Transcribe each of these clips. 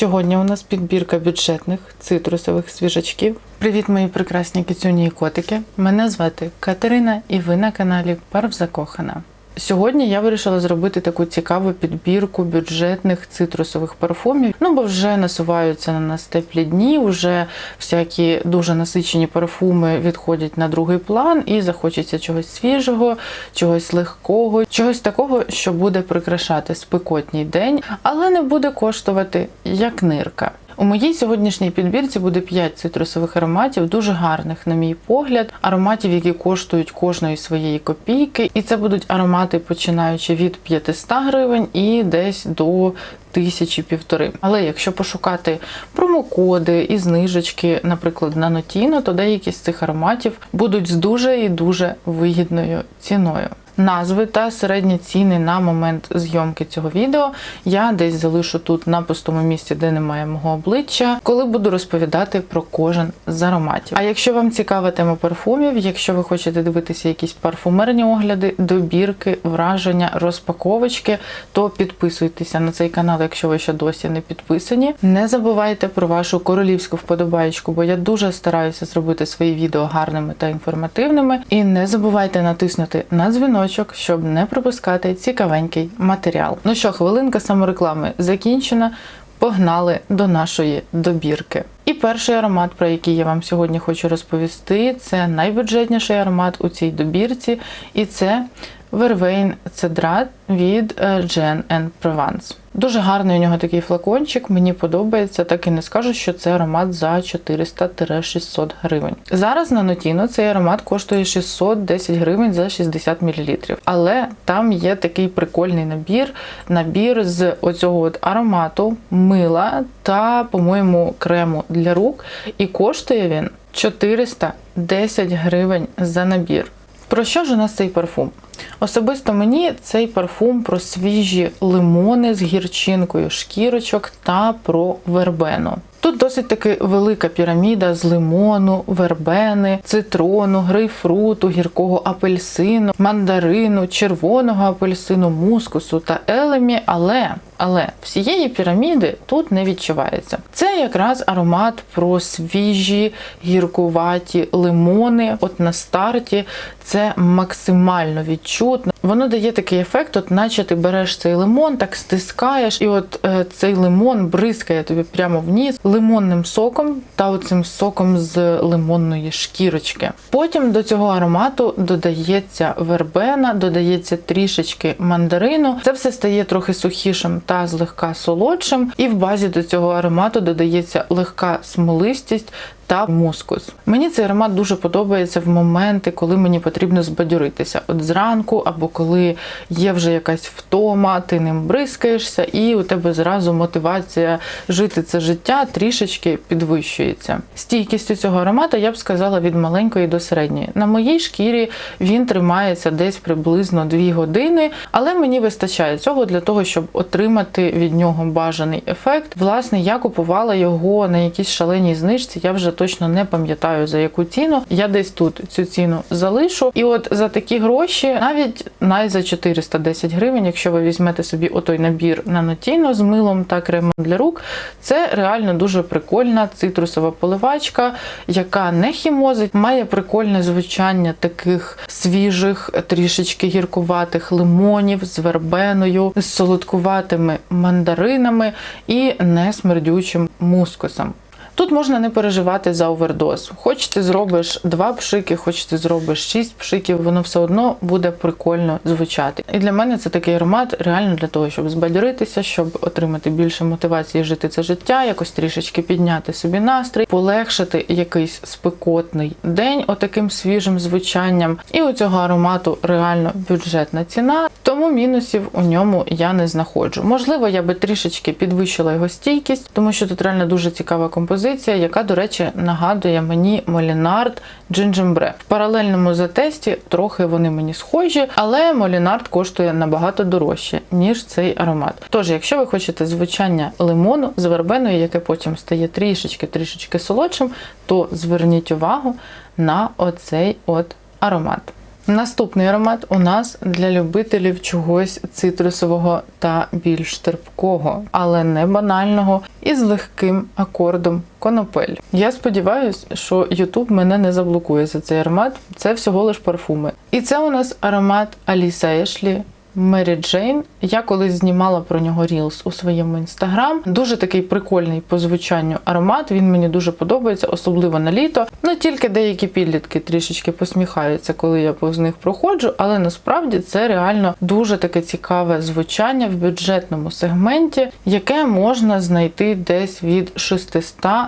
Сьогодні у нас підбірка бюджетних цитрусових свіжачків. Привіт, мої прекрасні кицюні і котики. Мене звати Катерина, і ви на каналі Парв Закохана. Сьогодні я вирішила зробити таку цікаву підбірку бюджетних цитрусових парфумів. Ну бо вже насуваються на нас теплі дні, вже всякі дуже насичені парфуми відходять на другий план, і захочеться чогось свіжого, чогось легкого, чогось такого, що буде прикрашати спекотній день, але не буде коштувати як нирка. У моїй сьогоднішній підбірці буде 5 цитрусових ароматів, дуже гарних, на мій погляд, ароматів, які коштують кожної своєї копійки. І це будуть аромати, починаючи від 500 гривень і десь до тисячі півтори. Але якщо пошукати промокоди і знижечки, наприклад, на Notino, то деякі з цих ароматів будуть з дуже і дуже вигідною ціною. Назви та середні ціни на момент зйомки цього відео я десь залишу тут на пустому місці, де немає мого обличчя, коли буду розповідати про кожен з ароматів. А якщо вам цікава тема парфумів, якщо ви хочете дивитися якісь парфумерні огляди, добірки, враження, розпаковочки, то підписуйтеся на цей канал, якщо ви ще досі не підписані. Не забувайте про вашу королівську вподобаєчку, бо я дуже стараюся зробити свої відео гарними та інформативними. І не забувайте натиснути на дзвіночок, щоб не пропускати цікавенький матеріал. Ну що, хвилинка самореклами закінчена. Погнали до нашої добірки. І перший аромат, про який я вам сьогодні хочу розповісти, це найбюджетніший аромат у цій добірці, і це Vervain Cedrat від Gen Provence. Дуже гарний у нього такий флакончик, мені подобається, так і не скажу, що це аромат за 400-600 гривень. Зараз на Notino цей аромат коштує 610 гривень за 60 мл. Але там є такий прикольний набір, набір з оцього от аромату, мила та, по-моєму, крему для рук. І коштує він 410 гривень за набір. Про що ж у нас цей парфум? Особисто мені цей парфум про свіжі лимони з гірчинкою шкірочок та про вербену. Тут досить таки велика піраміда з лимону, вербени, цитрону, грейпфруту, гіркого апельсину, мандарину, червоного апельсину, мускусу та елемі, але але всієї піраміди тут не відчувається. Це якраз аромат про свіжі гіркуваті лимони. От на старті це максимально відчутно. Воно дає такий ефект, от наче ти береш цей лимон, так стискаєш, і от е, цей лимон бризкає тобі прямо вниз лимонним соком та оцим соком з лимонної шкірочки. Потім до цього аромату додається вербена, додається трішечки мандарину. Це все стає трохи сухішим та злегка солодшим, і в базі до цього аромату додається легка смолистість та мускус. Мені цей аромат дуже подобається в моменти, коли мені потрібно збадьоритися. От зранку, або коли є вже якась втома, ти ним бризкаєшся, і у тебе зразу мотивація жити це життя трішечки підвищується. Стійкістю цього аромату я б сказала від маленької до середньої. На моїй шкірі він тримається десь приблизно 2 години, але мені вистачає цього для того, щоб отримати від нього бажаний ефект. Власне, я купувала його на якійсь шаленій знижці. Я вже точно не пам'ятаю за яку ціну. Я десь тут цю ціну залишу. І от за такі гроші, навіть навіть за 410 гривень, якщо ви візьмете собі отой набір на Notino з милом та кремом для рук, це реально дуже прикольна цитрусова поливачка, яка не хімозить, має прикольне звучання таких свіжих, трішечки гіркуватих лимонів з вербеною, з солодкуватими мандаринами і не смердючим мускусом. Тут можна не переживати за овердоз. Хоч ти зробиш два пшики, хоч ти зробиш шість пшиків, воно все одно буде прикольно звучати. І для мене це такий аромат реально для того, щоб збадьоритися, щоб отримати більше мотивації жити це життя, якось трішечки підняти собі настрій, полегшити якийсь спекотний день отаким свіжим звучанням. І у цього аромату реально бюджетна ціна, мінусів у ньому я не знаходжу. Можливо, я би трішечки підвищила його стійкість, тому що тут реально дуже цікава композиція, яка, до речі, нагадує мені Молінард Джинджембре. В паралельному затесті трохи вони мені схожі, але Молінард коштує набагато дорожче, ніж цей аромат. Тож, якщо ви хочете звучання лимону з вербеною, яке потім стає трішечки-трішечки солодшим, то зверніть увагу на оцей от аромат. Наступний аромат у нас для любителів чогось цитрусового та більш терпкого, але не банального і з легким акордом конопель. Я сподіваюся, що Ютуб мене не заблокує за цей аромат. Це всього лиш парфуми. І це у нас аромат Аліса Ешлі. Мері Джейн. Я колись знімала про нього Reels у своєму інстаграм. Дуже такий прикольний по звучанню аромат. Він мені дуже подобається, особливо на літо. Ну тільки деякі підлітки трішечки посміхаються, коли я повз них проходжу. Але насправді це реально дуже таке цікаве звучання в бюджетному сегменті, яке можна знайти десь від 600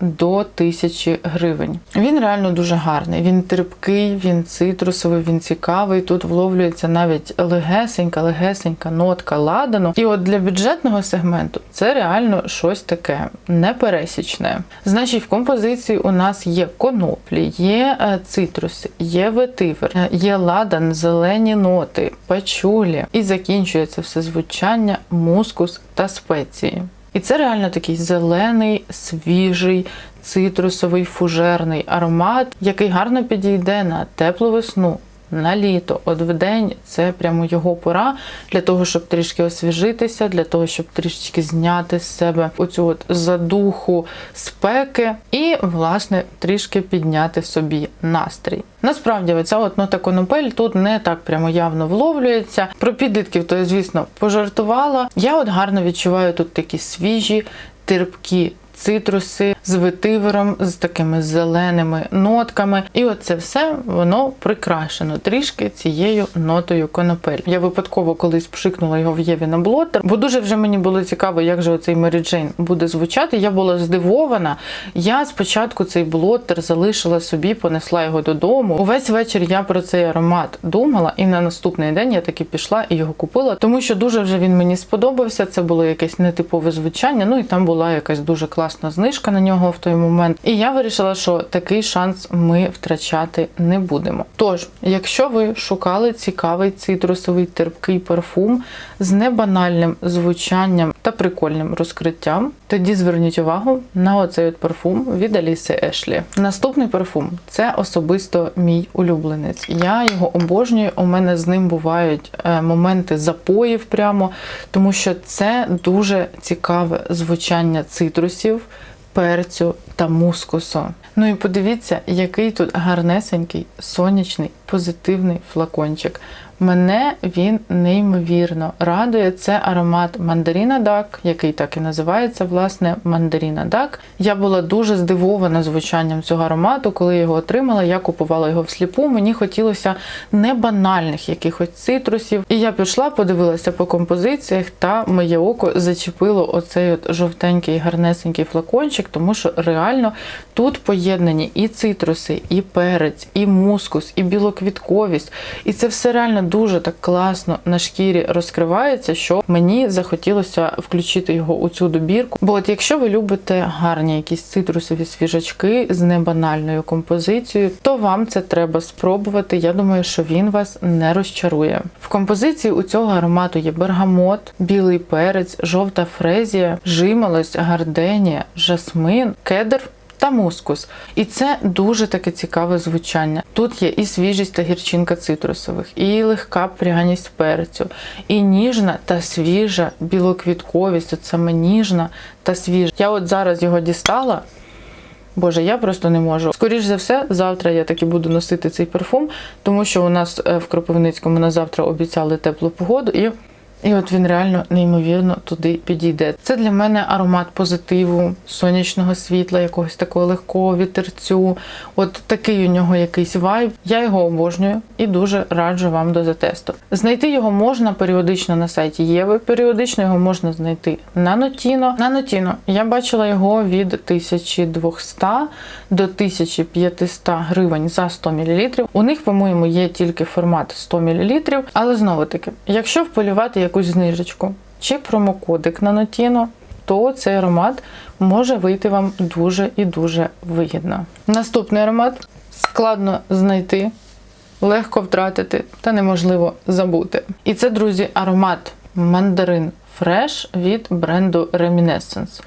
до 1000 гривень. Він реально дуже гарний. Він терпкий, він цитрусовий, він цікавий. Тут вловлюється навіть легесенька, легесенька нотка ладану. І от для бюджетного сегменту це реально щось таке непересічне. Значить, в композиції у нас є коноплі, є е, цитруси, є ветивер, е, є ладан, зелені ноти, пачулі. І закінчується все звучання, мускус та спеції. І це реально такий зелений, свіжий, цитрусовий фужерний аромат, який гарно підійде на теплу весну. На літо, от в день це прямо його пора для того, щоб трішки освіжитися, для того, щоб трішечки зняти з себе оцю от задуху спеки і, власне, трішки підняти собі настрій. Насправді, оця от нота конопель тут не так прямо явно вловлюється. Про підлітків, то я, звісно, пожартувала. Я от гарно відчуваю тут такі свіжі, терпкі цитруси з ветивером, з такими зеленими нотками. І оце все воно прикрашено трішки цією нотою конопель. Я випадково колись пшикнула його в Єві на блотер, бо дуже вже мені було цікаво, як же оцей Джейн буде звучати. Я була здивована. Я спочатку цей блотер залишила собі, понесла його додому. Увесь вечір я про цей аромат думала, і на наступний день я таки пішла і його купила, тому що дуже вже він мені сподобався. Це було якесь нетипове звучання. Ну і там була якась дуже класна знижка на нього в той момент. І я вирішила, що такий шанс ми втрачати не будемо. Тож, якщо ви шукали цікавий цитрусовий терпкий парфум з небанальним звучанням та прикольним розкриттям, тоді зверніть увагу на оцей от парфум від Аліси Ешлі. Наступний парфум це особисто мій улюбленець. Я його обожнюю. У мене з ним бувають е, моменти запоїв прямо, тому що це дуже цікаве звучання цитрусів перцю та мускусу. Ну і подивіться, який тут гарнесенький, сонячний, позитивний флакончик. Мене він неймовірно радує. Це аромат Мандаріна Дак, який так і називається, власне, Мандаріна Дак. Я була дуже здивована звучанням цього аромату, коли я його отримала. Я купувала його всліпу. Мені хотілося не банальних якихось цитрусів. І я пішла, подивилася по композиціях, та моє око зачепило оцей от жовтенький гарнесенький флакончик, тому що реально тут поєднані і цитруси, і перець, і мускус, і білоквітковість. І це все реально дуже так класно на шкірі розкривається, що мені захотілося включити його у цю добірку. Бо от якщо ви любите гарні якісь цитрусові свіжачки з небанальною композицією, то вам це треба спробувати. Я думаю, що він вас не розчарує. В композиції у цього аромату є бергамот, білий перець, жовта фрезія, жимолость, гарденія, жасмин, кедр та мускус. І це дуже таке цікаве звучання. Тут є і свіжість та гірчинка цитрусових, і легка пряність перцю, і ніжна та свіжа білоквітковість, от саме ніжна та свіжа. Я от зараз його дістала. Боже, я просто не можу. Скоріше за все, завтра я таки буду носити цей парфум, тому що у нас е, в Кропивницькому на завтра обіцяли теплу погоду і. І от він реально неймовірно туди підійде. Це для мене аромат позитиву, сонячного світла, якогось такого легкого вітерцю. От такий у нього якийсь вайб. Я його обожнюю і дуже раджу вам до затесту. Знайти його можна періодично на сайті Єви, періодично його можна знайти на Нотіно. На Нотіно я бачила його від 1200 до 1500 гривень за 100 мл. У них, по-моєму, є тільки формат 100 мл. Але знову таки, якщо вполювати якусь знижечку чи промокодик на Нотіно, то цей аромат може вийти вам дуже і дуже вигідно. Наступний аромат складно знайти, легко втратити та неможливо забути. І це, друзі, аромат мандарин Fresh від бренду Reminiscence.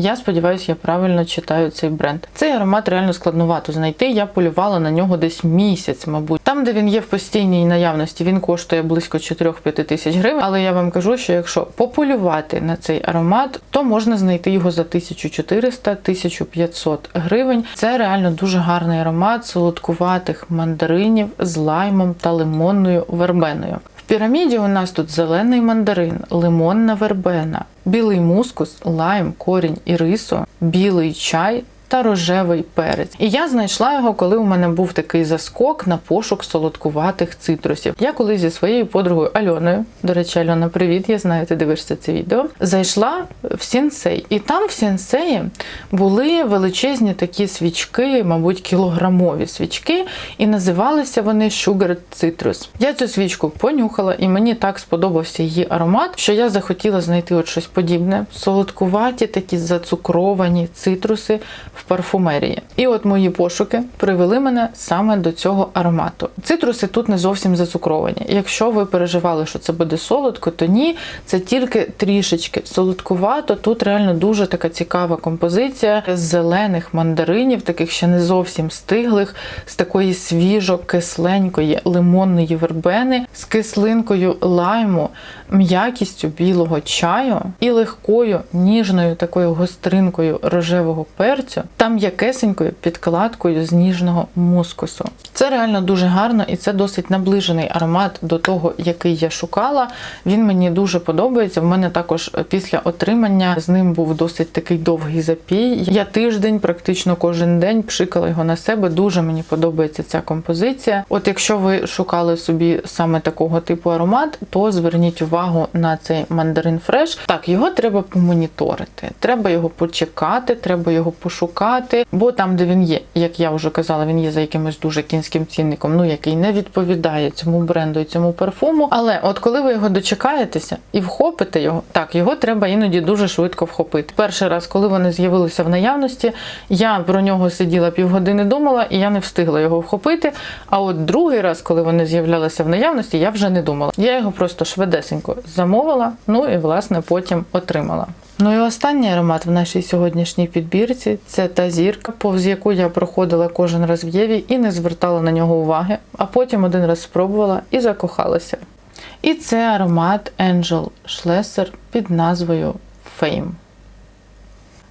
Я сподіваюся, я правильно читаю цей бренд. Цей аромат реально складновато знайти. Я полювала на нього десь місяць, мабуть. Там, де він є в постійній наявності, він коштує близько 4-5 тисяч гривень. Але я вам кажу, що якщо пополювати на цей аромат, то можна знайти його за 1400-1500 гривень. Це реально дуже гарний аромат солодкуватих мандаринів з лаймом та лимонною вербеною. Піраміді у нас тут зелений мандарин, лимонна вербена, білий мускус, лайм, корінь і рисо, білий чай. Та рожевий перець. І я знайшла його, коли у мене був такий заскок на пошук солодкуватих цитрусів. Я коли зі своєю подругою Альоною, до речі, Альона, привіт, я знаю, ти дивишся це відео. Зайшла в сінсей, і там в сінсеї були величезні такі свічки, мабуть, кілограмові свічки, і називалися вони Sugar Citrus. Я цю свічку понюхала, і мені так сподобався її аромат, що я захотіла знайти от щось подібне: солодкуваті, такі зацукровані цитруси в парфумерії. І от мої пошуки привели мене саме до цього аромату. Цитруси тут не зовсім зацукровані. Якщо ви переживали, що це буде солодко, то ні, це тільки трішечки солодкувато. Тут реально дуже така цікава композиція з зелених мандаринів, таких ще не зовсім стиглих, з такої свіжо-кисленької лимонної вербени, з кислинкою лайму, м'якістю білого чаю і легкою ніжною такою гостринкою рожевого перцю та м'якесенькою підкладкою з ніжного мускусу. Це реально дуже гарно і це досить наближений аромат до того, який я шукала. Він мені дуже подобається. В мене також після отримання з ним був досить такий довгий запій. Я тиждень, практично кожен день пшикала його на себе. Дуже мені подобається ця композиція. От якщо ви шукали собі саме такого типу аромат, то зверніть увагу на цей мандарин фреш. Так, його треба помоніторити, треба його почекати, треба його пошукати, бо там, де він є, як я вже казала, він є за якимось дуже кінським цінником, ну який не відповідає цьому бренду і цьому парфуму. Але от коли ви його дочекаєтеся і вхопите його, так його треба іноді дуже швидко вхопити. Перший раз, коли вони з'явилися в наявності, я про нього сиділа півгодини, думала, і я не встигла його вхопити. А от другий раз, коли вони з'являлися в наявності, я вже не думала. Я його просто швидесенько замовила, ну і власне потім отримала. Ну і останній аромат в нашій сьогоднішній підбірці це та зірка, повз яку я проходила кожен раз в Єві і не звертала на нього уваги, а потім один раз спробувала і закохалася. І це аромат Angel Schlesser під назвою Fame.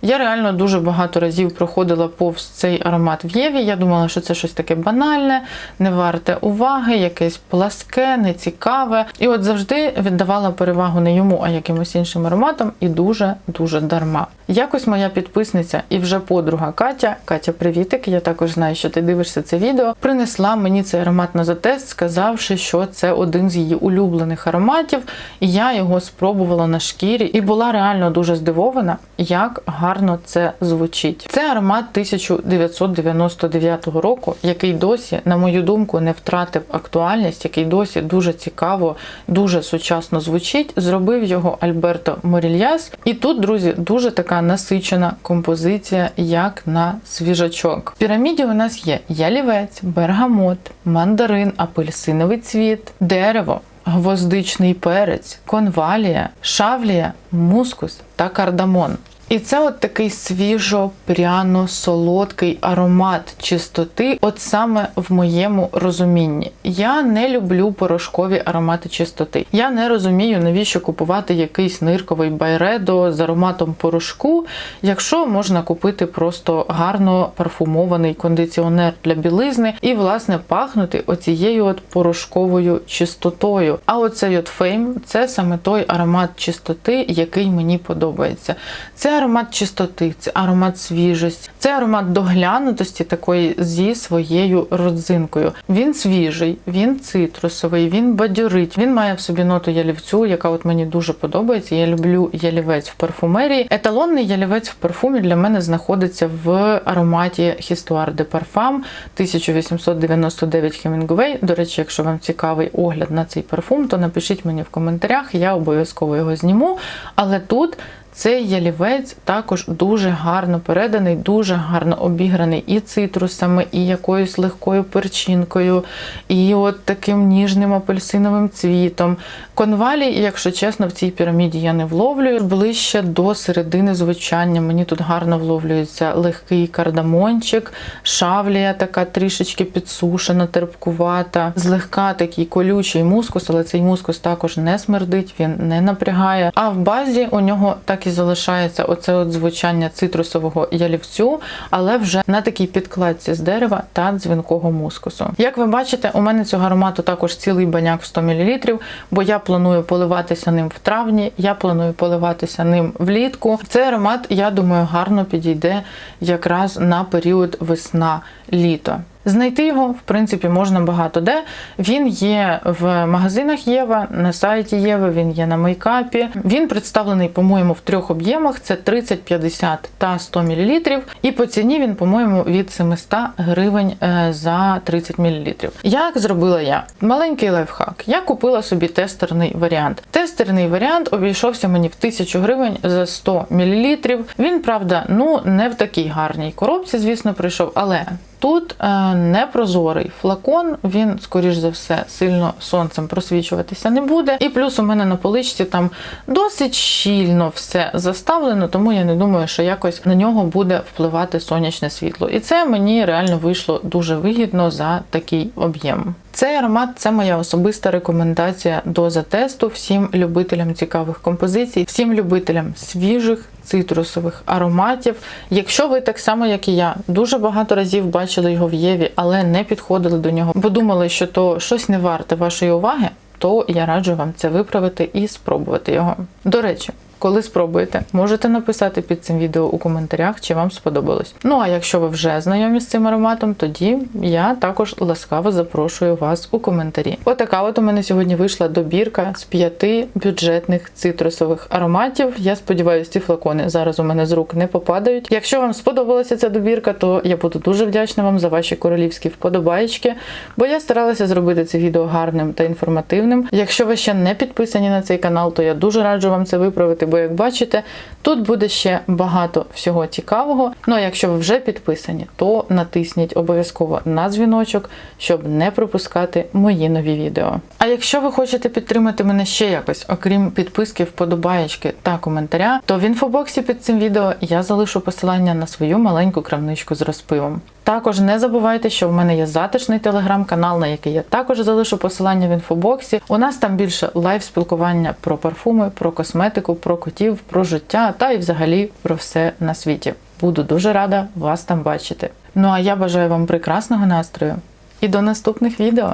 Я реально дуже багато разів проходила повз цей аромат в Єві. Я думала, що це щось таке банальне, не варте уваги, якесь пласке, нецікаве. І от завжди віддавала перевагу не йому, а якимось іншим ароматам, і дуже-дуже дарма. Якось моя підписниця і вже подруга Катя, Катя, привітик, я також знаю, що ти дивишся це відео, принесла мені цей аромат на затест, сказавши, що це один з її улюблених ароматів, і я його спробувала на шкірі і була реально дуже здивована, як гарно це звучить. Це аромат 1999 року, який досі, на мою думку, не втратив актуальність, який досі дуже цікаво, дуже сучасно звучить. Зробив його Альберто Морільяс. І тут, друзі, дуже така насичена композиція, як на свіжачок. В піраміді у нас є ялівець, бергамот, мандарин, апельсиновий цвіт, дерево. Гвоздичний перець, конвалія, шавлія, мускус та кардамон. І це от такий свіжо, пряно, солодкий аромат чистоти, от саме в моєму розумінні. Я не люблю порошкові аромати чистоти. Я не розумію, навіщо купувати якийсь нирковий байредо з ароматом порошку, якщо можна купити просто гарно парфумований кондиціонер для білизни і, власне, пахнути оцією от порошковою чистотою. А оцей от фейм це саме той аромат чистоти, який мені подобається. Це аромат чистоти, це аромат свіжості, це аромат доглянутості такої зі своєю родзинкою. Він свіжий, він цитрусовий, він бадьорить. Він має в собі ноту ялівцю, яка от мені дуже подобається. Я люблю ялівець в парфумерії. Еталонний ялівець в парфумі для мене знаходиться в ароматі Histoire de Parfum 1899 Hemingway. До речі, якщо вам цікавий огляд на цей парфум, то напишіть мені в коментарях, я обов'язково його зніму. Але тут Цей ялівець також дуже гарно переданий, дуже гарно обіграний і цитрусами, і якоюсь легкою перчинкою, і от таким ніжним апельсиновим цвітом. Конвалі, якщо чесно, в цій піраміді я не вловлюю. Ближче до середини звучання. Мені тут гарно вловлюється легкий кардамончик, шавлія така трішечки підсушена, терпкувата, злегка такий колючий мускус, але цей мускус також не смердить, він не напрягає. А в базі у нього так і залишається оце от звучання цитрусового ялівцю, але вже на такій підкладці з дерева та дзвінкого мускусу. Як ви бачите, у мене цього аромату також цілий баняк в 100 мл, бо я планую поливатися ним в травні, я планую поливатися ним влітку. Цей аромат, я думаю, гарно підійде якраз на період весна-літо. Знайти його, в принципі, можна багато де. Він є в магазинах Єва, на сайті Єви, він є на мейкапі. Він представлений, по-моєму, в трьох об'ємах: це 30, 50 та 100 мл. І по ціні він, по-моєму, від 700 гривень е, за 30 мл. Як зробила я? Маленький лайфхак. Я купила собі тестерний варіант. Тестерний варіант обійшовся мені в 1000 гривень за 100 мл. Він, правда, ну не в такій гарній коробці, звісно, прийшов, але Тут е, непрозорий флакон, він, скоріш за все, сильно сонцем просвічуватися не буде. І плюс у мене на поличці там досить щільно все заставлено, тому я не думаю, що якось на нього буде впливати сонячне світло. І це мені реально вийшло дуже вигідно за такий об'єм. Цей аромат це моя особиста рекомендація до затесту всім любителям цікавих композицій, всім любителям свіжих цитрусових ароматів. Якщо ви так само, як і я, дуже багато разів бачили його в Єві, але не підходили до нього, бо думали, що то щось не варте вашої уваги, то я раджу вам це виправити і спробувати його. До речі. Коли спробуєте, можете написати під цим відео у коментарях, чи вам сподобалось. Ну а якщо ви вже знайомі з цим ароматом, тоді я також ласкаво запрошую вас у коментарі. Отака от у мене сьогодні вийшла добірка з п'яти бюджетних цитрусових ароматів. Я сподіваюся, ці флакони зараз у мене з рук не попадають. Якщо вам сподобалася ця добірка, то я буду дуже вдячна вам за ваші королівські вподобайки, бо я старалася зробити це відео гарним та інформативним. Якщо ви ще не підписані на цей канал, то я дуже раджу вам це виправити бо, як бачите, тут буде ще багато всього цікавого. Ну а якщо ви вже підписані, то натисніть обов'язково на дзвіночок, щоб не пропускати мої нові відео. А якщо ви хочете підтримати мене ще якось, окрім підписки, вподобаєчки та коментаря, то в інфобоксі під цим відео я залишу посилання на свою маленьку крамничку з розпивом. Також не забувайте, що в мене є затишний телеграм-канал, на який я також залишу посилання в інфобоксі. У нас там більше лайв спілкування про парфуми, про косметику, про котів, про життя та й взагалі про все на світі. Буду дуже рада вас там бачити. Ну а я бажаю вам прекрасного настрою і до наступних відео!